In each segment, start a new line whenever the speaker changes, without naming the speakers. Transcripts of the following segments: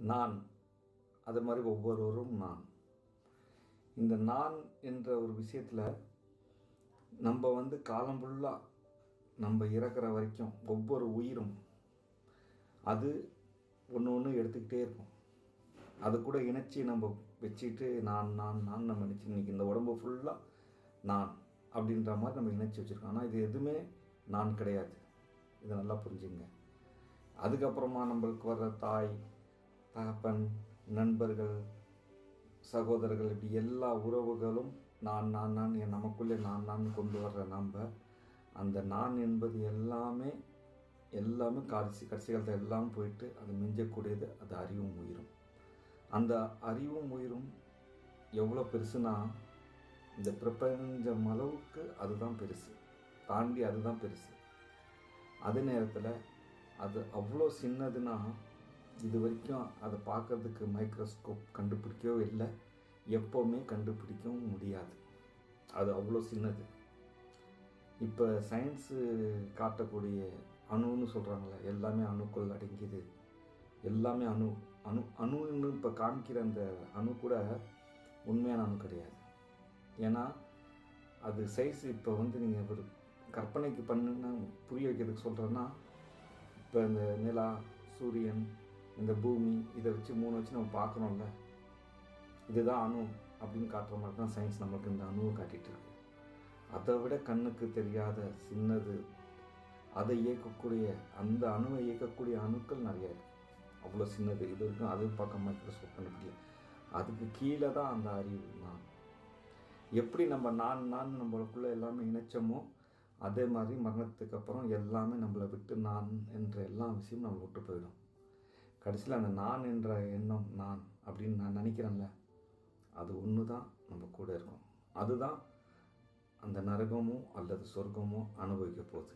நான். அது மாதிரி ஒவ்வொருவரும் நான். இந்த நான் என்ற ஒரு விஷயத்தில் நம்ம வந்து காலம் ஃபுல்லாக நம்ம இறக்குற வரைக்கும் ஒவ்வொரு உயிரும் அது ஒன்று ஒன்று எடுத்துக்கிட்டே இருக்கும். அது கூட இணைச்சி நம்ம வச்சுக்கிட்டு நான் நான் நான் நம்ம நினச்சி இன்னைக்கு இந்த உடம்பு ஃபுல்லாக நான் அப்படின்ற மாதிரி நம்ம இணைச்சி வச்சுருக்கோம். ஆனால் இது எதுவுமே நான் கிடையாது. இதை நல்லா புரிஞ்சுங்க. அதுக்கப்புறமா நம்மளுக்கு வர்ற தாய் தகப்பன் நண்பர்கள் சகோதரர்கள் இப்படி எல்லா உறவுகளும் நான் நான் நான் என் நமக்குள்ளே நான் நான் கொண்டு வர்ற நம்ம அந்த நான் என்பது எல்லாமே எல்லாமே கடைசி கடைசி காலத்தில் எல்லாம் போயிட்டு அது மிஞ்சக்கூடியது அது அறிவும் உயிரும். அந்த அறிவும் உயிரும் எவ்வளோ பெருசுனா இந்த பிரபஞ்சம் அளவுக்கு அதுதான் பெருசு தாண்டி அதுதான் பெருசு. அதே நேரத்தில் அது அவ்வளோ சின்னதுன்னா இது வரைக்கும் அதை பார்க்கறதுக்கு மைக்ரோஸ்கோப் கண்டுபிடிக்கவே இல்லை. எப்போவுமே கண்டுபிடிக்கவும் முடியாது. அது அவ்வளோ சின்னது. இப்போ சயின்ஸு காட்டக்கூடிய அணுன்னு சொல்கிறாங்களே எல்லாமே அணுக்குள் அடங்கிது எல்லாமே அணு அணு அணுன்னு இப்போ காமிக்கிற அந்த அணு கூட உண்மையான அணு கிடையாது. ஏன்னா அது சைஸ் இப்போ வந்து நீங்கள் ஒரு கற்பனைக்கு பண்ணுன்னு புரிய வைக்கிறதுக்கு சொல்கிறேன்னா இப்போ இந்த நிலா சூரியன் இந்த பூமி இதை வச்சு மூணு வச்சு நம்ம பார்க்குறோம்ல இதுதான் அணு அப்படின்னு காட்டுற மாதிரி தான் சயின்ஸ் நமக்கு இந்த அணுவை காட்டிகிட்டு இருக்கு. அதை விட கண்ணுக்கு தெரியாத சின்னது அதை இயக்கக்கூடிய அந்த அணுவை இயக்கக்கூடிய அணுக்கள் நிறையா இருக்குது அவ்வளோ சின்னது. இது வரைக்கும் அது பார்க்க மைக்ரோஸ்கோப் கண்டுபிடிக்கல அதுக்கு கீழே தான் அந்த அறிவு நான். எப்படி நம்ம நான் நான் நம்மளுக்குள்ளே எல்லாமே இணைச்சோமோ அதே மாதிரி மரணத்துக்கு அப்புறம் எல்லாமே நம்மளை விட்டு நான் என்ற எல்லா விஷயமும் நம்ம விட்டு போயிடும். கடைசியில் அந்த நான் என்ற எண்ணம் நான் அப்படின்னு நான் நினைக்கிறேன்ல அது ஒன்று தான் நம்ம கூட இருக்கும். அதுதான் அந்த நரகமோ அல்லது சொர்க்கமோ அனுபவிக்க போகுது.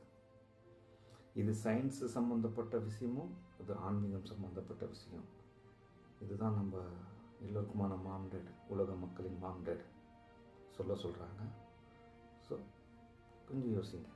இது சயின்ஸ் சம்மந்தப்பட்ட விஷயமும் அது ஆன்மீகம் சம்மந்தப்பட்ட விஷயம். இதுதான் நம்ம எல்லோருக்குமான மாம்டேட் உலக மக்களின் மாம்டேட் சொல்ல சொல்கிறாங்க ஸோ கொஞ்சம் யோசிங்க.